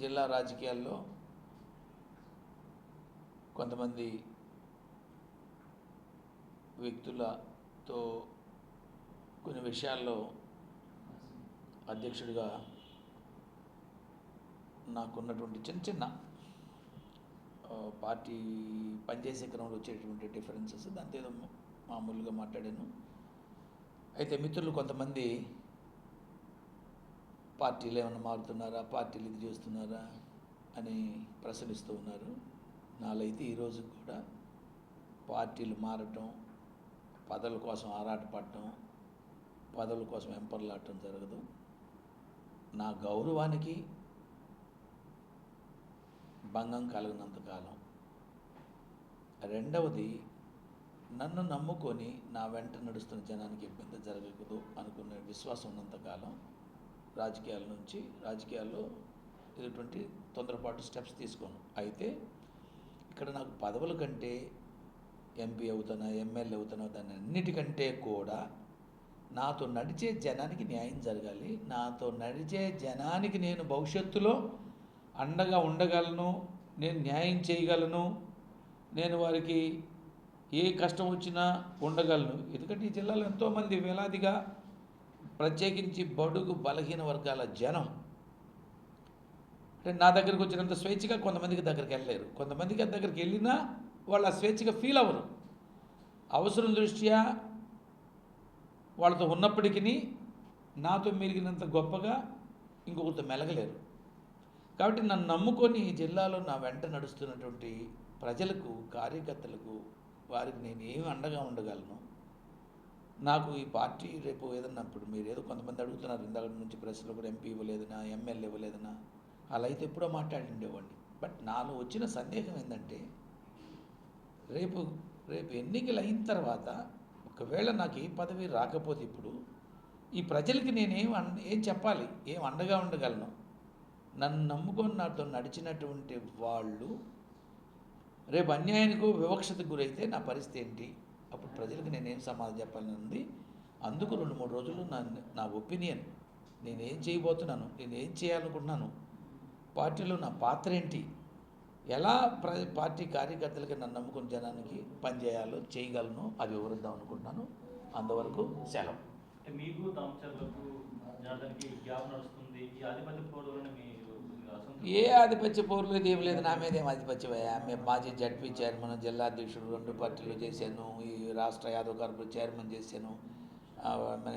జిల్లా రాజకీయాల్లో కొంతమంది వ్యక్తులతో కొన్ని విషయాల్లో అధ్యక్షుడిగా నాకున్నటువంటి చిన్న చిన్న పార్టీ పనిచేసే క్రమంలో వచ్చేటువంటి డిఫరెన్సెస్ దాంతో ఏదో మామూలుగా మాట్లాడాను. అయితే మిత్రులు కొంతమంది పార్టీలు ఏమైనా మారుతున్నారా? పార్టీలు ఇది చేస్తున్నారా? అని ప్రశ్నిస్తూ ఉన్నారు. నాలైతే ఈరోజు కూడా పార్టీలు మారటం పదవుల కోసం ఆరాటపడటం పదవుల కోసం ఎంపర్లాడటం జరగదు. నా గౌరవానికి భంగం కలగనంతకాలం రెండవది నన్ను నమ్ముకొని నా వెంట నడుస్తున్న జనానికి ఇబ్బంది జరగకూడదు అనుకునే విశ్వాసం ఉన్నంతకాలం రాజకీయాల నుంచి రాజకీయాల్లో ఇటువంటి తొందరపాటు స్టెప్స్ తీసుకోను. అయితే ఇక్కడ నాకు పదవుల కంటే ఎంపీ అవుతున్నా ఎమ్మెల్యే అవుతున్నా దాని అన్నిటికంటే కూడా నాతో నడిచే జనానికి న్యాయం జరగాలి. నాతో నడిచే జనానికి నేను భవిష్యత్తులో అండగా ఉండగలను నేను న్యాయం చేయగలను నేను వారికి ఏ కష్టం వచ్చినా ఉండగలను. ఎందుకంటే ఈ జిల్లాలో ఎంతోమంది వేలాదిగా ప్రత్యేకించి బడుగు బలహీన వర్గాల జనం. అంటే నా దగ్గరికి వచ్చినంత స్వేచ్ఛగా కొంతమందికి దగ్గరికి వెళ్ళలేరు. కొంతమందికి దగ్గరికి వెళ్ళినా వాళ్ళు ఆ స్వేచ్ఛగా ఫీల్ అవ్వరు. అవసరం దృష్ట్యా వాళ్ళతో ఉన్నప్పటికీ నాతో మెరిగినంత గొప్పగా ఇంకొకరితో మెలగలేరు. కాబట్టి నన్ను నమ్ముకొని ఈ జిల్లాలో నా వెంట నడుస్తున్నటువంటి ప్రజలకు కార్యకర్తలకు వారికి నేను ఏమి అండగా ఉండగలను? నాకు ఈ పార్టీ రేపు ఏదన్నా ఇప్పుడు మీరు ఏదో కొంతమంది అడుగుతున్నారు ఇందాక నుంచి ప్రశ్నలు కూడా ఎంపీ ఇవ్వలేదనా ఎమ్మెల్యే ఇవ్వలేదనా అలా అయితే ఎప్పుడో మాట్లాడి ఉండేవాడిని బట్ నాలో వచ్చిన సందేహం ఏంటంటే రేపు రేపు ఎన్నికలు అయిన తర్వాత ఒకవేళ నాకు ఏ పదవి రాకపోతే ఇప్పుడు ఈ ప్రజలకి నేనేం ఏం చెప్పాలి? ఏం అండగా ఉండగలను? నన్ను నమ్ముకొని నాతో నడిచినటువంటి వాళ్ళు రేపు అన్యాయానికో వివక్షతకు గురైతే నా పరిస్థితి ఏంటి? అప్పుడు ప్రజలకు నేనేం సమాధానం చెప్పాలని ఉంది. అందుకు రెండు మూడు రోజులు నా నా ఒపీనియన్ నేనేం చేయబోతున్నాను నేను ఏం చేయాలనుకుంటున్నాను పార్టీలో నా పాత్ర ఏంటి ఎలా ప్ర పార్టీ కార్యకర్తలకి నన్ను నమ్ముకున్న జనానికి పనిచేయాలో చేయగలను అది వివరిద్దాం అనుకుంటున్నాను. అంతవరకు సెలవు. మీకు దామచర్లకు గ్యాప్ నడుస్తుంది ఈ ఆధిపత్య ఏ ఆధిపత్య పౌరులు లేదు ఏం లేదు నా మీద ఏం ఆధిపత్యమయ్యా మేము మాజీ జడ్పీ చైర్మన్ జిల్లా అధ్యక్షుడు రెండు పార్టీలు చేశాను ఈ రాష్ట్ర యాదవ్ కార్పొరేట్ చైర్మన్ చేశాను. మన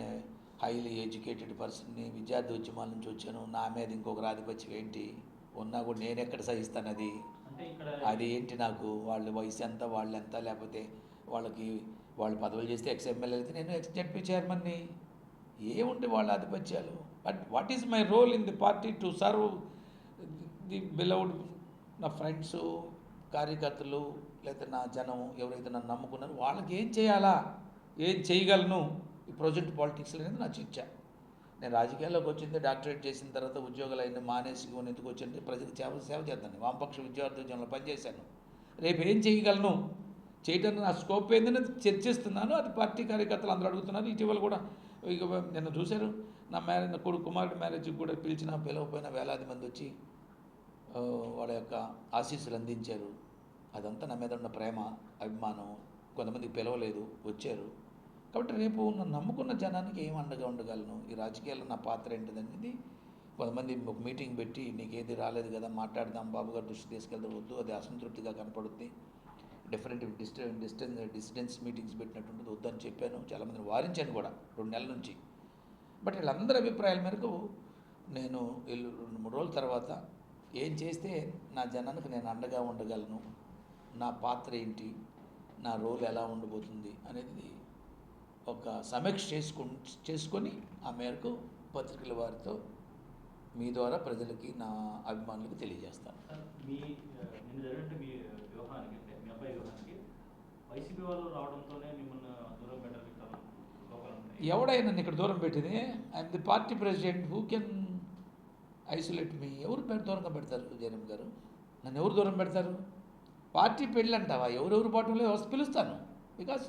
హైలీ ఎడ్యుకేటెడ్ పర్సన్ని విద్యార్థి ఉద్యమాల నుంచి వచ్చాను. నా మీద ఇంకొకరు ఆధిపత్యం ఏంటి? ఉన్నా కూడా నేను ఎక్కడ సహిస్తాను అది? అది ఏంటి నాకు? వాళ్ళ వయసు ఎంత వాళ్ళు ఎంత? లేకపోతే వాళ్ళకి వాళ్ళు పదవులు చేస్తే ఎక్స్ ఎమ్మెల్యే అయితే నేను ఎక్స్ జడ్పీ చైర్మన్ని. ఏముంటే వాళ్ళ ఆధిపత్యాలు? But what is my role in the party to serve the beloved నా ఫ్రెండ్స్ కార్యకర్తలు లేకపోతే నా జనం ఎవరైతే నన్ను నమ్ముకున్నారో వాళ్ళకి ఏం చేయాలా? ఏం చేయగలను? ఈ ప్రాజెక్ట్ పాలిటిక్స్ అనేది నా చర్చ. నేను రాజకీయాల్లోకి వచ్చింది డాక్టరేట్ చేసిన తర్వాత ఉద్యోగాలు అయిన మానేసి ఎందుకు వచ్చింది? ప్రజలకు సేవ సేవ చేద్దాను వామపక్ష విద్యార్థి పనిచేశాను. రేపు ఏం చేయగలను? చేయడానికి నా స్కోప్ ఏందని చర్చిస్తున్నాను. అది పార్టీ కార్యకర్తలు అందరూ అడుగుతున్నారు. ఇటీవల కూడా ఇక నిన్న చూశారు. నా మ్యారేజ్ నా కొడుకు కుమారుడు మ్యారేజ్కి కూడా పిలిచిన పిలవపోయిన వేలాది మంది వచ్చి వాళ్ళ యొక్క ఆశీస్సులు అందించారు. అదంతా నా మీద ఉన్న ప్రేమ అభిమానం కొంతమందికి పిలవలేదు వచ్చారు. కాబట్టి రేపు నన్ను నమ్ముకున్న జనానికి ఏం అండగా ఉండగలను? ఈ రాజకీయాల్లో నా పాత్ర ఏంటిదనేది కొంతమంది ఒక మీటింగ్ పెట్టి నీకేది రాలేదు కదా మాట్లాడదాం బాబు గారు దృష్టి తీసుకెళ్తారు వద్దు అది అసంతృప్తిగా కనపడుద్ది. Different distance distance distance meetings పెట్టినట్టుంటుంది వద్దని చెప్పాను. చాలామందిని వారించాను కూడా రెండు నెలల నుంచి. బట్ వీళ్ళందరి అభిప్రాయాల మేరకు నేను వీళ్ళు రెండు మూడు రోజుల తర్వాత ఏం చేస్తే నా జనానికి నేను అండగా ఉండగలను? నా పాత్ర ఏంటి? నా రోల్ ఎలా ఉండబోతుంది? అనేది ఒక సమీక్ష చేసుకు చేసుకొని ఆ మేరకు పత్రికల వారితో మీ ద్వారా ప్రజలకి నా అభిమానులకు తెలియజేస్తాను. మీ మీ అంటే మీ అబ్బాయి వైసీపీ వాళ్ళు రావడంతోనే మిమ్మల్ని దూరం ఎవడైనా నన్ను ఇక్కడ దూరం పెట్టింది? I'm the party president who can isolate me ఎవరు దూరంగా పెడతారు జగన్ గారు? నన్ను ఎవరు దూరం పెడతారు? పార్టీ పెళ్ళి అంటావా ఎవరెవరు పార్టీలో వస్తే పిలుస్తాను బికాస్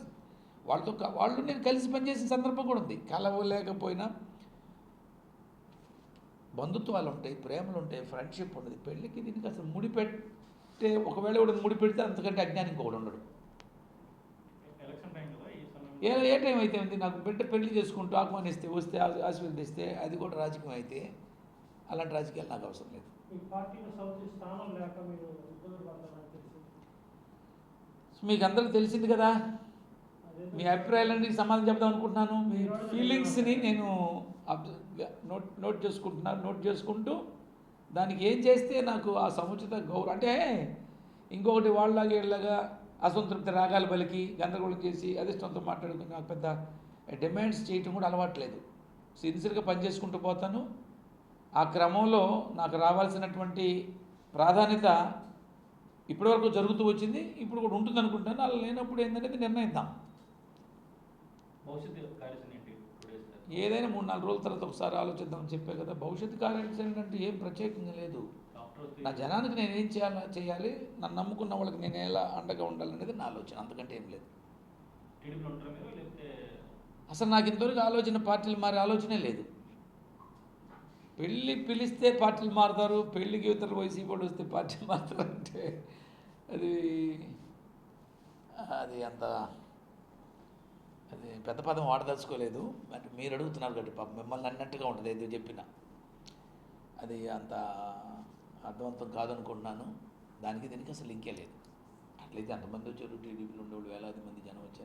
వాళ్ళతో వాళ్ళు నేను కలిసి పనిచేసిన సందర్భం కూడా ఉంది. కలవలేకపోయినా బంధుత్వాలు ఉంటాయి ప్రేమలు ఉంటాయి ఫ్రెండ్షిప్ ఉంటుంది పెళ్ళికి దీనికి అసలు ముడిపెట్టే ఒకవేళ కూడా ముడిపెడితే అంతకంటే అజ్ఞానం కూడా ఉండడు. ఏ ఏ టైం అయితే ఉంది నాకు బిడ్డ పెళ్ళి చేసుకుంటూ ఆహ్వానిస్తే వస్తే ఆశీర్వదిస్తే అది కూడా రాజకీయం అయితే అలాంటి రాజకీయాలు నాకు అవసరం లేదు. మీకు అందరికీ తెలిసింది కదా? మీ అభిప్రాయాలన్నీ సమాధానం చెప్దాం అనుకుంటున్నాను. మీ ఫీలింగ్స్ని నేను నోట్ నోట్ చేసుకుంటున్నాను నోట్ చేసుకుంటూ దానికి ఏం చేస్తే నాకు ఆ సముచిత గౌరవం అంటే ఇంకొకటి వాళ్ళలాగా వీళ్ళగా అసంతృప్తి రాగాలు పలికి గందరగోళం చేసి అధిష్టంతో మాట్లాడుకుని నాకు పెద్ద డిమాండ్స్ చేయటం కూడా అలవాట్లేదు సిన్సియర్గా పనిచేసుకుంటూ పోతాను. ఆ క్రమంలో నాకు రావాల్సినటువంటి ప్రాధాన్యత ఇప్పటివరకు జరుగుతూ వచ్చింది. ఇప్పుడు కూడా ఉంటుంది అనుకుంటాను. అలా లేనప్పుడు ఏందనేది నిర్ణయిద్దాం. ఏదైనా మూడు నాలుగు రోజుల తర్వాత ఒకసారి ఆలోచిద్దామని చెప్పే కదా. భవిష్యత్తు కార్యాచరణ అంటే ఏం ప్రత్యేకంగా లేదు. నా జనానికి నేను ఏం చేయాలి చేయాలి? నన్ను నమ్ముకున్న వాళ్ళకి నేను ఎలా అండగా ఉండాలనేది నా ఆలోచన. అంతకంటే ఏం లేదు. అసలు నాకు ఇంతవరకు ఆలోచన పార్టీలు మారే ఆలోచనే లేదు. పెళ్ళి పిలిస్తే పార్టీలు మారుతారు పెళ్ళికి ఇతరులు వైసీపీ వాళ్ళు వస్తే పార్టీలు మారుతారు అంటే అది అది అంత అది పెద్ద పదం వాడదలుచుకోలేదు. అంటే మీరు అడుగుతున్నారు కాబట్టి పాప మిమ్మల్ని అన్నట్టుగా ఉంటుంది ఏదో చెప్పినా. అది అంత అర్థవంతం కాదనుకుంటున్నాను. దానికి దీనికి అసలు లింకే లేదు. అట్లయితే అంతమంది వచ్చారు టీడీపీలో ఉండేవాళ్ళు వేలాది మంది జనం వచ్చారు.